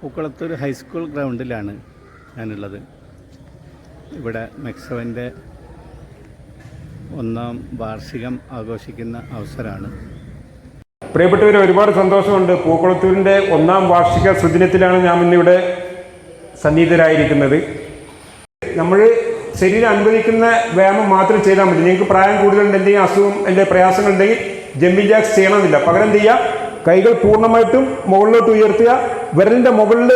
Pookkulathur high school ഗ്രൗണ്ടിലാണ് ഞാനുള്ളത്. ഇവിടെ മെക്സവന്റെ ഒന്നാം വാർഷികം ആഘോഷിക്കുന്ന അവസരമാണ്. പ്രിയപ്പെട്ടവരെ ഒരുപാട് സന്തോഷമുണ്ട്. പൂക്കുളത്തൂരിന്റെ ഒന്നാം വാർഷിക സുദിനത്തിലാണ് ഞാൻ ഇന്നിവിടെ സന്നിഹിതരായിരിക്കുന്നത്. നമ്മൾ ശരീരം അനുവദിക്കുന്ന വ്യായാമം മാത്രം ചെയ്താൽ മതി. നിങ്ങൾക്ക് പ്രായം കൂടുതലുണ്ട് എന്തെങ്കിലും അസുഖം എന്റെ പ്രയാസങ്ങളുണ്ടെങ്കിൽ ജമ്പിൻ ജാക്സ് ചെയ്യണമെന്നില്ല. പകരം എന്ത് ചെയ്യുക കൈകൾ പൂർണമായിട്ടും മുകളിലോട്ട് ഉയർത്തുക വിരലിന്റെ മുകളിൽ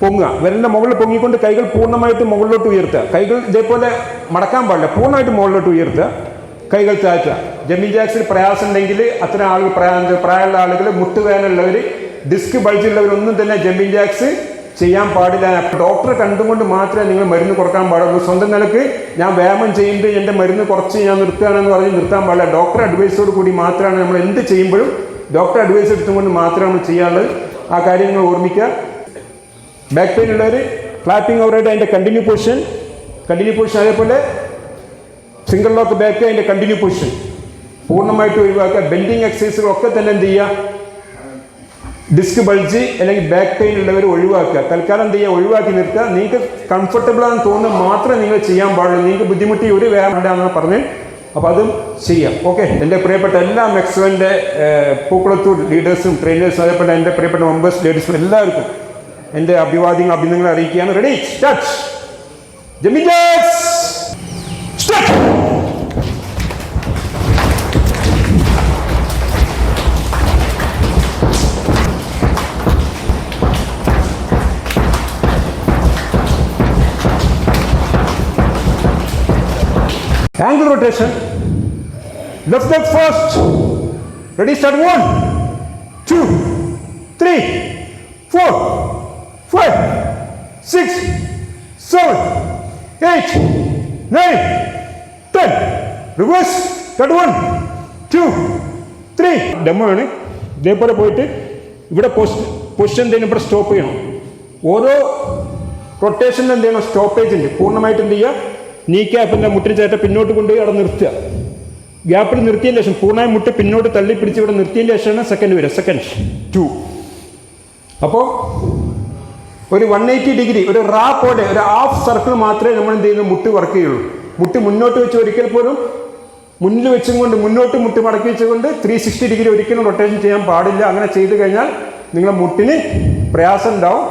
പൊങ്ങുക. വിരലിന്റെ മുകളിൽ പൊങ്ങിക്കൊണ്ട് കൈകൾ പൂർണമായിട്ട് മുകളിലോട്ട് ഉയർത്തുക. കൈകൾ ഇതേപോലെ മടക്കാൻ പാടില്ല. പൂർണമായിട്ട് മുകളിലോട്ട് ഉയർത്തുക. കൈകൾ താഴ്ത്തുക. ജമ്പിങ് ജാക്സിൽ പ്രയാസം ഉണ്ടെങ്കിൽ അത്തരം ആളുകൾ പ്രയാസം പ്രായമുള്ള ആളുകൾ മുട്ടുവേനുള്ളവർ ഡിസ്ക് ബൾജുള്ളവരൊന്നും തന്നെ ജമ്പിങ് ജാക്സ് ചെയ്യാൻ പാടില്ല. ഡോക്ടറെ കണ്ടുകൊണ്ട് മാത്രമേ നിങ്ങൾ മരുന്ന് കുറയ്ക്കാൻ പാടുള്ളൂ. സ്വന്തം നിലയ്ക്ക് ഞാൻ വ്യായാമം ചെയ്യുമ്പോൾ എന്റെ മരുന്ന് കുറച്ച് ഞാൻ നിർത്തുകയാണെന്ന് പറഞ്ഞ് നിർത്താൻ പാടില്ല. ഡോക്ടറെ അഡ്വൈസോട് കൂടി മാത്രമാണ് നമ്മൾ എന്ത് ചെയ്യുമ്പോഴും ഡോക്ടർ അഡ്വൈസ് എടുത്തുകൊണ്ട് മാത്രമേ നമ്മൾ ചെയ്യാനുള്ളത്. ആ കാര്യങ്ങൾ ഓർമ്മിക്കുക. ബാക്ക് പെയിൻ ഉള്ളവർ ക്ലാപ്പിംഗ് ഓവറായിട്ട് അതിന്റെ കണ്ടിന്യൂ പൊസിഷൻ കണ്ടിന്യൂ പൊസിഷൻ അതേപോലെ സിംഗിൾ ലോക്ക് ബാക്ക് അതിന്റെ കണ്ടിന്യൂ പൊസിഷൻ പൂർണമായിട്ട് ഒഴിവാക്കുക. ബെൻഡിങ് എക്സസൈസുകളൊക്കെ തന്നെ എന്ത് ചെയ്യുക? ഡിസ്ക് ബൾജ് അല്ലെങ്കിൽ ബാക്ക് പെയിൻ ഉള്ളവർ ഒഴിവാക്കുക. തൽക്കാലം എന്ത് ചെയ്യുക? ഒഴിവാക്കി നിർത്തുക. നിങ്ങൾക്ക് കംഫർട്ടബിൾ ആണെന്ന് തോന്നുന്നത് മാത്രമേ നിങ്ങൾ ചെയ്യാൻ പാടുള്ളൂ. നിങ്ങൾക്ക് ബുദ്ധിമുട്ടി ഒരു വ്യായാമം ഉണ്ടാകുന്ന പറഞ്ഞ് അപ്പോൾ അതും ചെയ്യാം. ഓക്കെ എന്റെ പ്രിയപ്പെട്ട എല്ലാ മെക്സിമന്റെ പൂക്കുളത്തൂർ ലീഡേഴ്സും ട്രെയിനേഴ്സും അതേപോലെ എന്റെ പ്രിയപ്പെട്ട മെമ്പേഴ്സ് ലേഡീസും എല്ലാവർക്കും എന്റെ അഭിവാദ്യങ്ങൾ അഭിനന്ദനങ്ങൾ അറിയിക്കുകയാണ്. Ready start Jami start Angle rotation. Left leg first. Ready, start. One, two, three, four, five, six, seven, eight, nine, ten. Reverse. Start. One, two, three. Demo ആണ് ഇതേപോലെ പോയിട്ട് ഇവിടെ പൊസിഷൻ എന്തെങ്കിലും ഇവിടെ സ്റ്റോപ്പ് ചെയ്യണം ഓരോ റൊട്ടേഷനിൽ എന്ത് ചെയ്യണം സ്റ്റോപ്പേജ് ഉണ്ട് പൂർണമായിട്ട് എന്ത് ചെയ്യുക നീ ക്യാപ്പിന്റെ മുട്ടിൽ ചേട്ട പിന്നോട്ട് കൊണ്ടുപോയി അവിടെ നിർത്തുക. ഗ്യാപ്പിൽ നിർത്തിയ ശേഷം പൂർണമായി മുട്ട് പിന്നോട്ട് തള്ളി പിടിച്ച് ഇവിടെ നിർത്തിയ ശേഷമാണ് സെക്കൻഡ് വരിക. സെക്കൻഡ് ടു അപ്പോൾ ഒരു വൺ എയ്റ്റി ഡിഗ്രി ഒരു റാ പോലെ ഒരു ഹാഫ് സർക്കിൾ മാത്രമേ നമ്മൾ എന്ത് ചെയ്യുന്നു? മുട്ട് വർക്ക് ചെയ്യുള്ളൂ മുട്ട് മുന്നോട്ട് വെച്ച് ഒരിക്കൽ പോലും മുന്നിൽ വെച്ചും കൊണ്ട് മുന്നോട്ട് മുട്ട് മടക്കി വെച്ചുകൊണ്ട് ത്രീ സിക്സ്റ്റി ഡിഗ്രി ഒരിക്കലും റൊട്ടേഷൻ ചെയ്യാൻ പാടില്ല. അങ്ങനെ ചെയ്തു കഴിഞ്ഞാൽ നിങ്ങളുടെ മുട്ടിന് പ്രയാസം ഉണ്ടാവും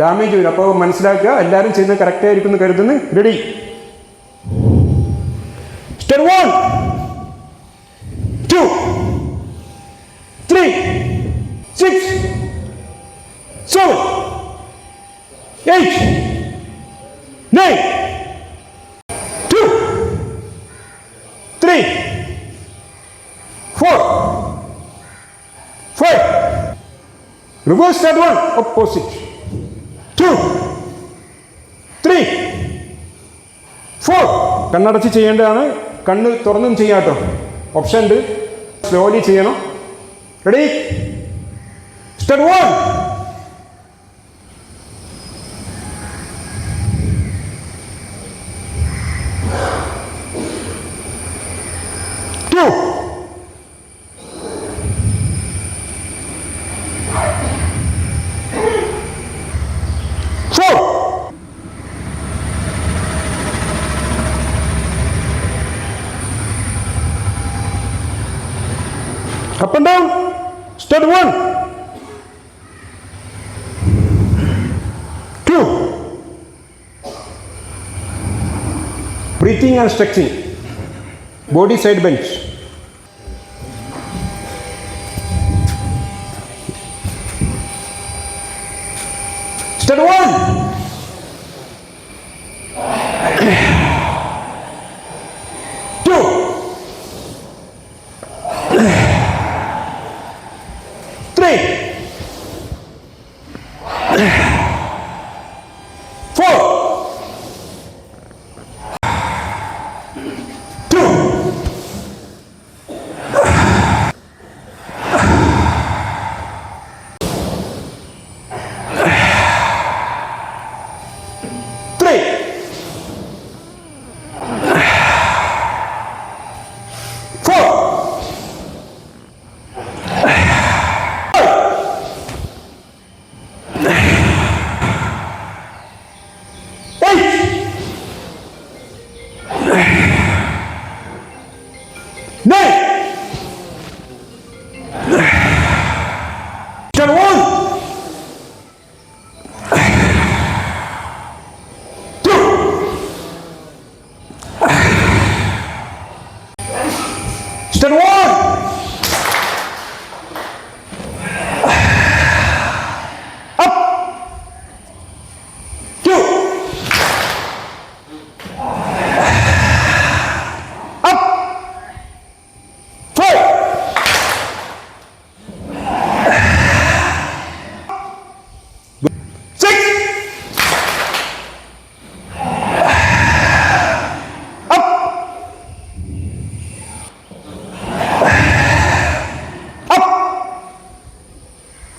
ഡാമേജ് വരും. അപ്പോൾ മനസ്സിലാക്കുക എല്ലാവരും ചെയ്യുന്നത് കറക്റ്റ് ആയിരിക്കും എന്ന് കരുതുന്നു. Ready Step one, two, three, six, seven, eight, nine, two, three, four, five. Reverse that one, opposite. കണ്ണടച്ച് ചെയ്യേണ്ടതാണ്. കണ്ണ് തുറന്നും ചെയ്യാം കേട്ടോ ഓപ്ഷൻ ഉണ്ട്. സ്ലോലി ചെയ്യണം. Ready step one Breathing and stretching. Body side bends. Step one.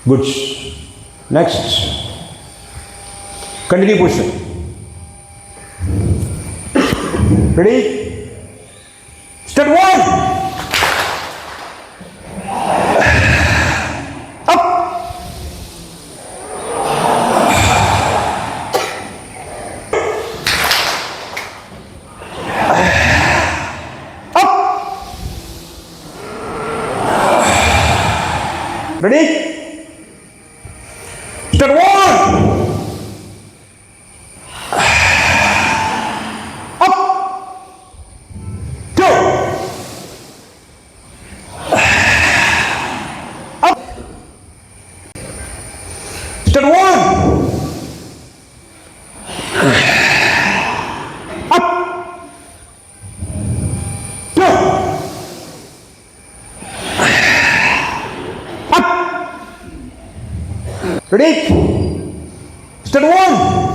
Good next continue position ready Ready? Start one.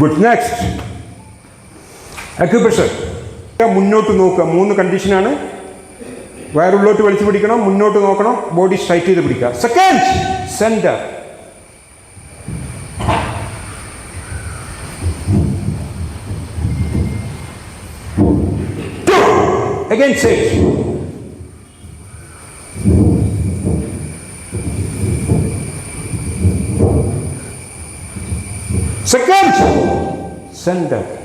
Good. Next acupressure മുന്നോട്ട് നോക്കുക. മൂന്ന് കണ്ടീഷനാണ് വയറുള്ളോട്ട് വലിച്ചു പിടിക്കണം മുന്നോട്ട് നോക്കണം ബോഡി സ്ട്രൈറ്റ് ചെയ്ത് പിടിക്കുക. Second center Again, six. send them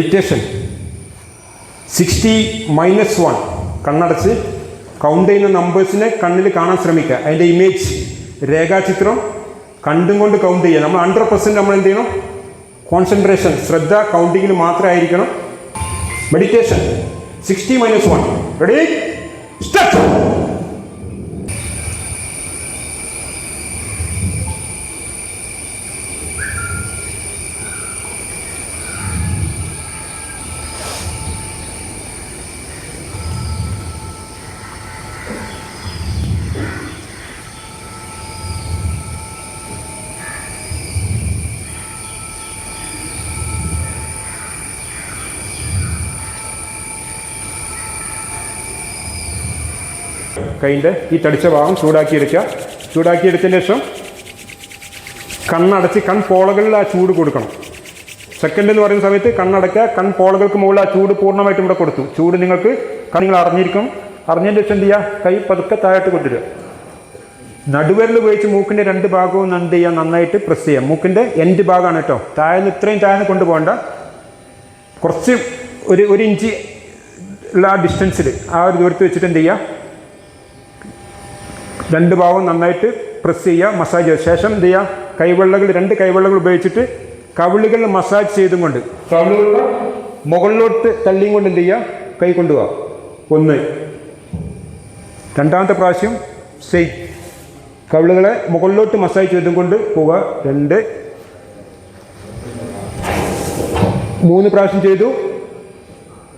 meditation sixty minus one കണ്ണടച്ച് കൗണ്ട് ചെയ്യുന്ന നമ്പേഴ്സിനെ കണ്ണിൽ കാണാൻ ശ്രമിക്കുക. അതിന്റെ ഇമേജ് രേഖാചിത്രം കണ്ടും കൊണ്ട് കൗണ്ട് ചെയ്യുക. നമ്മൾ ഹൺഡ്രഡ് പെർസെന്റ് നമ്മൾ എന്ത് ചെയ്യണം? കോൺസെൻട്രേഷൻ ശ്രദ്ധ കൗണ്ടിങ്ങിൽ മാത്രമായിരിക്കണം meditation sixty minus one ready start കൈന്റെ ഈ തടിച്ച ഭാഗം ചൂടാക്കിയെടുക്കുക ചൂടാക്കിയെടുത്തതിന് ശേഷം കണ്ണടച്ച് കൺപോളകളിൽ ആ ചൂട് കൊടുക്കണം. സെക്കൻഡ് എന്ന് പറയുന്ന സമയത്ത് കണ്ണടയ്ക്കുക കൺപോളകൾക്ക് മുകളിൽ ആ ചൂട് പൂർണമായിട്ടും ഇവിടെ കൊടുത്തു. ചൂട് നിങ്ങൾക്ക് നിങ്ങൾ അറിഞ്ഞിരിക്കും അറിഞ്ഞതിന് ശേഷം എന്ത് ചെയ്യുക? കൈ പതുക്കെ താഴോട്ട് കൊണ്ടുവരിക. നടുവരിൽ ഉപയോഗിച്ച് മൂക്കിന്റെ രണ്ട് ഭാഗവും എന്ത് ചെയ്യുക. നന്നായിട്ട് പ്രസ് ചെയ്യുക. മൂക്കിന്റെ എൻഡ് ഭാഗമാണ് കേട്ടോ. താഴ്ന്ന് ഇത്രയും താഴ്ന്ന് കൊണ്ടുപോകണ്ട. കുറച്ച് ഒരു ഒരു ഇഞ്ച് ഉള്ള ആ ഡിസ്റ്റൻസിൽ ആ ഒരു ദൂരത്ത് വെച്ചിട്ട് എന്ത് ചെയ്യുക? രണ്ട് ഭാഗവും നന്നായിട്ട് പ്രസ് ചെയ്യുക മസാജ് ചെയ്യുക ശേഷം എന്ത് ചെയ്യുക? കൈവെള്ളകൾ രണ്ട് കൈവെള്ളകൾ ഉപയോഗിച്ചിട്ട് കവിളുകൾ മസാജ് ചെയ്തും കൊണ്ട് കവിളുകളുടെ മുകളിലോട്ട് തള്ളിയും കൊണ്ട് എന്ത് ചെയ്യുക? കൈ കൊണ്ടുപോവുക. ഒന്ന്. രണ്ടാമത്തെ പ്രാവശ്യം സെയിം കവിളുകളെ മുകളിലോട്ട് മസാജ് ചെയ്തും കൊണ്ട് പോവുക. രണ്ട്. മൂന്ന് പ്രാവശ്യം ചെയ്തു.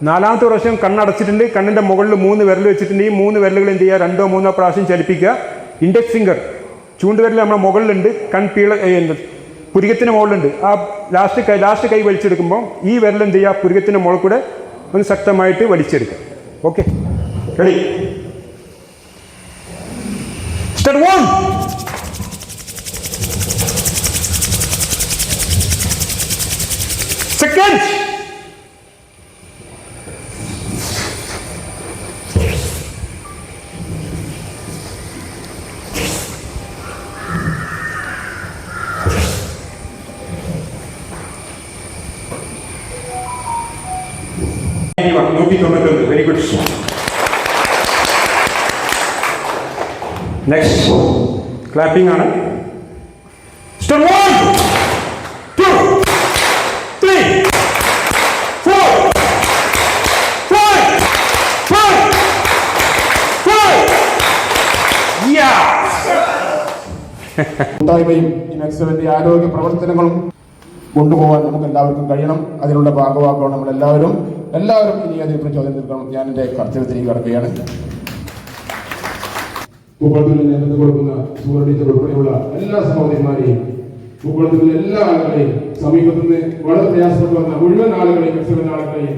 നാലാമത്തെ പ്രാവശ്യം കണ്ണടച്ചിട്ടുണ്ട്. കണ്ണിന്റെ മുകളിൽ മൂന്ന് വിരൽ വെച്ചിട്ടുണ്ട്. ഈ മൂന്ന് വിരലുകൾ എന്ത് ചെയ്യുക? രണ്ടോ മൂന്നോ പ്രാവശ്യം ചലിപ്പിക്കുക. ഇൻഡെക്സ് ഫിംഗർ ചൂണ്ടുവിരൽ നമ്മുടെ മുകളിലുണ്ട്. കൺ പീള പുരികത്തിന് മുകളിലുണ്ട്. ആ ലാസ്റ്റ് കൈ ലാസ്റ്റ് കൈ വലിച്ചെടുക്കുമ്പോൾ ഈ വിരൽ എന്ത് ചെയ്യുക? പുരികത്തിന് മുകളിൽ കൂടെ ഒന്ന് ശക്തമായിട്ട് വലിച്ചെടുക്കുക. Okay ready start one second തൊണ്ണൂറ്റൊന്ന് വെരി ഗുഡ് നെക്സ്റ്റ് ക്ലാപ്പിംഗ് ആണ്. ആരോഗ്യ പ്രവർത്തനങ്ങളും കൊണ്ടുപോകാൻ നമുക്ക് എല്ലാവർക്കും കഴിയണം. അതിനുള്ള ഭാഗമാക്കണം നമ്മൾ എല്ലാവരും ഇനി അതിൽ പ്രചോദനം നിൽക്കണം ഞാൻ എന്റെ കർത്തവ്യത്തിലേക്ക് കടക്കുകയാണ്. ഭൂഗോളത്തിന് നേതൃത്വം കൊടുക്കുന്ന സൂര്യടീച്ചർ ഉൾപ്പെടെയുള്ള എല്ലാ സഹോദരിമാരെയും ഭൂപടത്തിലെ എല്ലാ ആളുകളെയും സമീപത്തുനിന്ന് വളരെ പ്രയാസപ്പെട്ടു വന്ന മുഴുവൻ ആളുകളെയും മെക്സിമൻ ആളുകളെയും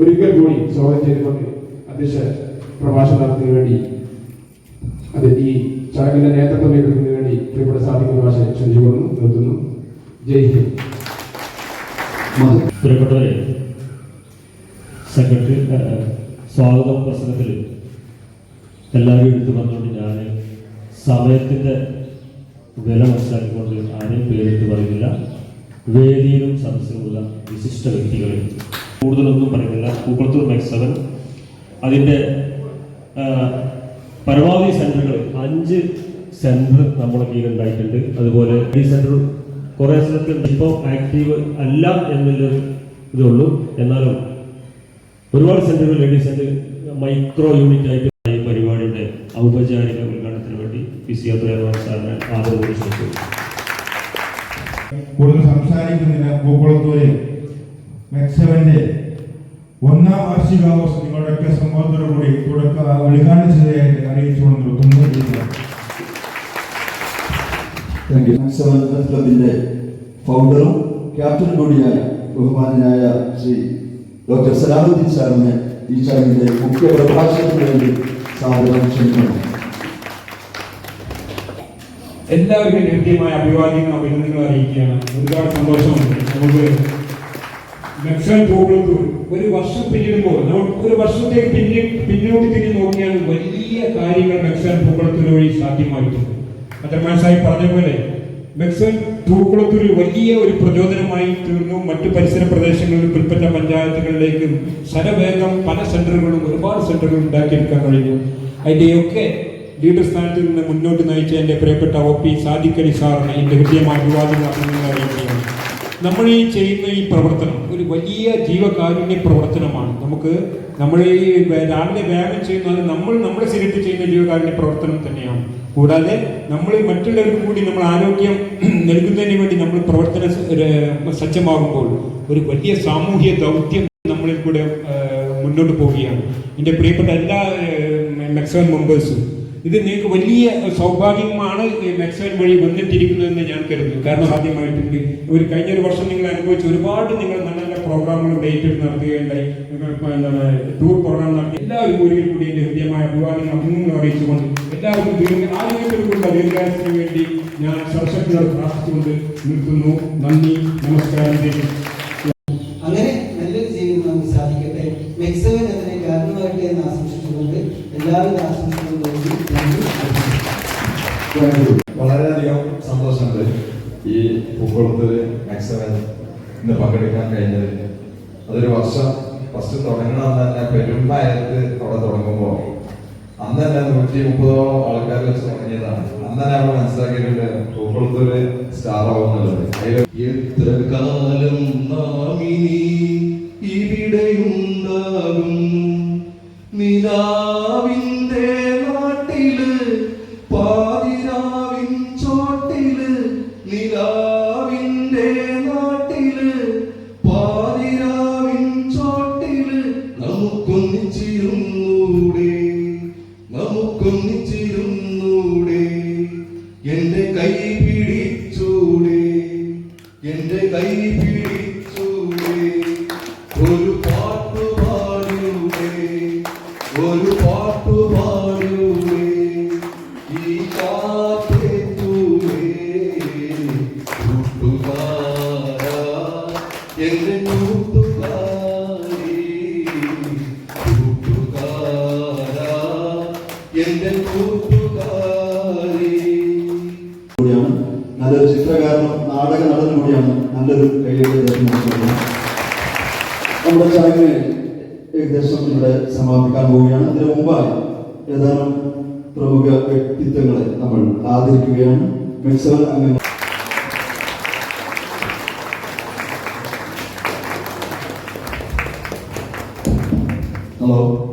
ഒരിക്കൽ കൂടി സ്വാഗതം ചെയ്തുകൊണ്ട് അധ്യക്ഷ പ്രഭാഷണത്തിന് വേണ്ടി അത് ഈ ചടങ്ങിന്റെ നേതൃത്വം ഏറ്റെടുക്കുന്നതിന് വേണ്ടി പ്രിയപ്പെട്ട സാധിക്കുന്ന ഭാഷ ക്ഷണിച്ചുകൊള്ളുന്നു നിർത്തുന്നു. ജയ് ഹിന്ദ്. പ്രിയപ്പെട്ടവരെ സെക്രട്ടറി സ്വാഗത പ്രസംഗത്തിൽ എല്ലാവരും എടുത്തു പറഞ്ഞുകൊണ്ട് ഞാൻ സമയത്തിന്റെ വില മനസ്സിലാക്കിക്കൊണ്ട് ആരെയും പേരിട്ട് പറയുന്നില്ല. വേദിയിലും സദസ്സിലുമുള്ള വിശിഷ്ട വ്യക്തികളെ കൂടുതലൊന്നും പറയുന്നില്ല. കൂപ്പത്തൂർ മെക്സ് സെവൻ അതിന്റെ പരമാവധി സെന്ററുകൾ അഞ്ച് സെന്റർ നമ്മുടെ കീഴിലുണ്ടായിട്ടുണ്ട് അതുപോലെ ഈ സെന്റർ കുറേ സ്ഥലത്ത് ഇപ്പോൾ ആക്റ്റീവ് അല്ല എന്നുള്ളൊരു ഇതുള്ളൂ. എന്നാലും ഒരുപാട് സെന്ററുകൾ ലേഡീസ് സെന്റർ മൈക്രോ യൂണിറ്റ് ആയിട്ട് ഈ പരിപാടിയുടെ ഔപചാരിക ഉദ്ഘാടനത്തിന് വേണ്ടി പി സി അബ്ദുറഹ്മാൻ സാറിനെ ആദരവോട് ക്ഷണിച്ചു കൂടുതൽ സംസാരിക്കുന്നില്ല പൂക്കുളത്തൂര് മെക്സവന്റെ ഒന്നാം വാർഷികാഘോഷം നിങ്ങളുടെയൊക്കെ സമ്മതത്തോടുകൂടി തുടക്ക ഉദ്ഘാടനം ചെയ്തതായിട്ട് അറിയിച്ചുകൊണ്ട് നിർത്തുന്നു. ക്ലബിന്റെ ഫൗണ്ടറും ക്യാപ്റ്റൻ കൂടിയായ ബഹുമാനായ ശ്രീ ഡോക്ടർ സലാമുദ്ദീൻ സാറിനെ ഈ ചടങ്ങിന്റെ മുഖ്യ പ്രഭാഷണത്തിന് വേണ്ടി സാദരം ക്ഷണിക്കുന്നു എല്ലാവർക്കും കൃത്യമായ അഭിവാദ്യങ്ങളും അഭിനന്ദനങ്ങളും അറിയിക്കുകയാണ്. ഒരുപാട് സന്തോഷമുണ്ട്. നമുക്ക് നക്സൽ ഒരു വർഷം പിന്നിടുമ്പോൾ നമ്മൾ ഒരു വർഷത്തേക്ക് പിന്നി പിന്നോട്ട് തിരിഞ്ഞ് നോക്കിയാൽ വലിയ കാര്യങ്ങൾ നക്സൽ പൂക്കളത്തിന് വഴി സാധ്യമായിട്ടുണ്ട്. അത്രമാൻ സാഹിബ് പറഞ്ഞ പോലെ നക്സൽ പൂക്കുളത്തൂർ വലിയ ഒരു പ്രചോദനമായി തീർന്നു. മറ്റു പരിസര പ്രദേശങ്ങളിൽ പുൽപ്പറ്റ പഞ്ചായത്തുകളിലേക്കും ശരവേഗം പല സെന്ററുകളും ഒരുപാട് സെന്ററുകൾ ഉണ്ടാക്കിയെടുക്കാൻ കഴിഞ്ഞു. അതിന്റെയൊക്കെ ലീഡർ സ്ഥാനത്ത് നിന്ന് മുന്നോട്ട് നയിച്ച എന്റെ പ്രിയപ്പെട്ട ഒ പി സാദിഖലി സാറിനെ എന്റെ ഹൃദയമായ അഭിവാദ്യം നമ്മൾ ഈ ചെയ്യുന്ന ഈ പ്രവർത്തനം ഒരു വലിയ ജീവകാരുണ്യ പ്രവർത്തനമാണ്. നമുക്ക് നമ്മൾ ഈ രാവിലെ വ്യായാമം ചെയ്യുന്നത് നമ്മൾ നമ്മുടെ ശരീരത്തിൽ ചെയ്യുന്ന ജീവകാരുണ്യ പ്രവർത്തനം തന്നെയാണ്. കൂടാതെ നമ്മൾ മറ്റുള്ളവർക്ക് കൂടി നമ്മൾ ആരോഗ്യം നൽകുന്നതിന് വേണ്ടി നമ്മൾ പ്രവർത്തന സജ്ജമാകുമ്പോൾ ഒരു വലിയ സാമൂഹ്യ ദൗത്യം നമ്മളിൽ കൂടെ മുന്നോട്ട് പോവുകയാണ്. എന്റെ പ്രിയപ്പെട്ട എല്ലാ മെക്സിമം മെമ്പേഴ്സും ഇത് നിങ്ങൾക്ക് വലിയ സൗഭാഗ്യമാണ് ഈ മെക്സവൻ വഴി വന്നിട്ടിരിക്കുന്നതെന്ന് ഞാൻ കരുതുന്നു. കാരണം ആദ്യമായിട്ടുണ്ട്. ഒരു കഴിഞ്ഞ ഒരു വർഷം നിങ്ങൾ അനുഭവിച്ച ഒരുപാട് നിങ്ങൾ നല്ല നല്ല പ്രോഗ്രാമുകൾ ഡേറ്റ് നടത്തുകയുണ്ടായി. നിങ്ങൾ എന്താണ് ടൂർ പ്രോഗ്രാം നടത്തി. എല്ലാവരും ഒരിക്കൽ കൂടി എന്റെ ഹൃദ്യമായ അഭിവാദ്യങ്ങൾ അഭിനന്ദനം അറിയിച്ചുകൊണ്ട് എല്ലാവർക്കും ദീർഘ ആരോഗ്യത്തിലുള്ള ദീർഘായുസിന് വേണ്ടി ഞാൻ സർശക്തിയോട് പ്രാർത്ഥിച്ചുകൊണ്ട് നിൽക്കുന്നു നന്ദി. നമസ്കാരം. സാധിക്കട്ടെ. മെക്സവൻ അതിനെ കാരണമായിട്ട് എന്ന് ആശംസിച്ചുകൊണ്ട് എല്ലാവരും അർപ്പിക്കുന്നു. വളരെയധികം സന്തോഷമുണ്ട് ഈ പൂക്കുളത്തിൽ മാക്സിമം ഇന്ന് പങ്കെടുക്കാൻ കഴിഞ്ഞത്. അതൊരു വർഷം ഫസ്റ്റ് തുടങ്ങണം തന്നെ പെരുമ്പായത്ത് അവിടെ തുടങ്ങുമ്പോൾ അന്ന് തന്നെ നൂറ്റി മുപ്പതോളം ആൾക്കാർ വെച്ച് തുടങ്ങിയതാണ്. അന്ന് തന്നെ നമ്മൾ മനസ്സിലാക്കിയിട്ടുണ്ട് പൂക്കുളത്തൊരു സ്റ്റാർ ആവുന്നുള്ളത്. കാലം ഇവിടെയുണ്ടാകും? നിലാവിന്റെ ചടങ്ങ് ഏകദേശം ഇവിടെ സമാപിക്കാൻ പോവുകയാണ്. അതിനു മുമ്പായി ഏതാനും പ്രമുഖ വ്യക്തിത്വങ്ങളെ നമ്മൾ ആദരിക്കുകയാണ്. മെക്സവൻ അംഗങ്ങൾ ഹലോ.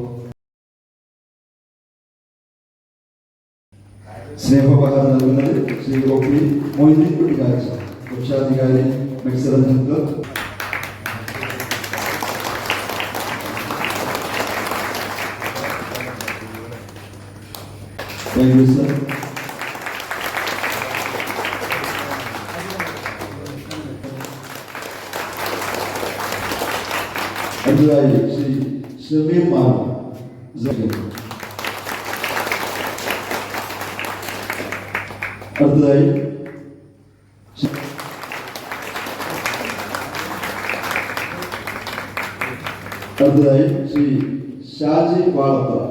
അടുത്തതായി ശ്രീ ഷമീർ മാറ അടുത്തതായി അടുത്തതായി Shri Shaji Valappura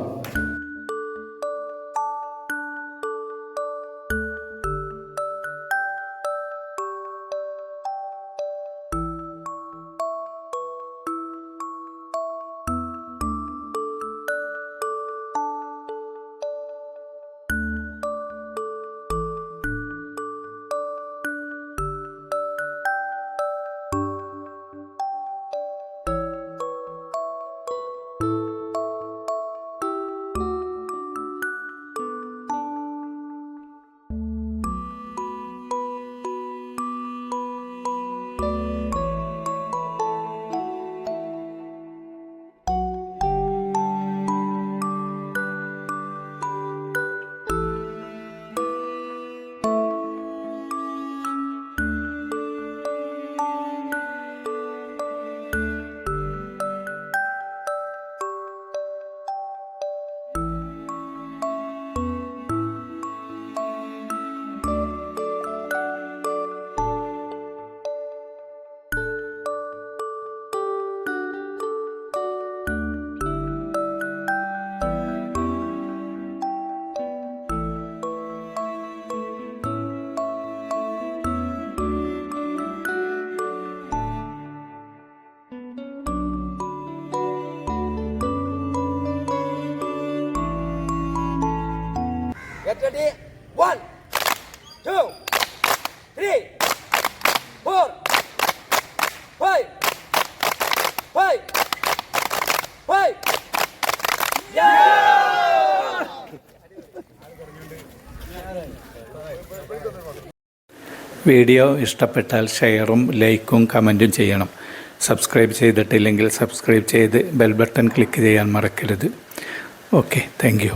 Get ready. One, two, three, four, five, five, five. Video ഇഷ്ടപ്പെട്ടാൽ ഷെയറും ലൈക്കും കമന്റും ചെയ്യണം സബ്സ്ക്രൈബ് ചെയ്തിട്ടില്ലെങ്കിൽ സബ്സ്ക്രൈബ് ചെയ്ത് ബെൽ ബട്ടൺ ക്ലിക്ക് ചെയ്യാൻ മറക്കരുത് ഓക്കെ താങ്ക്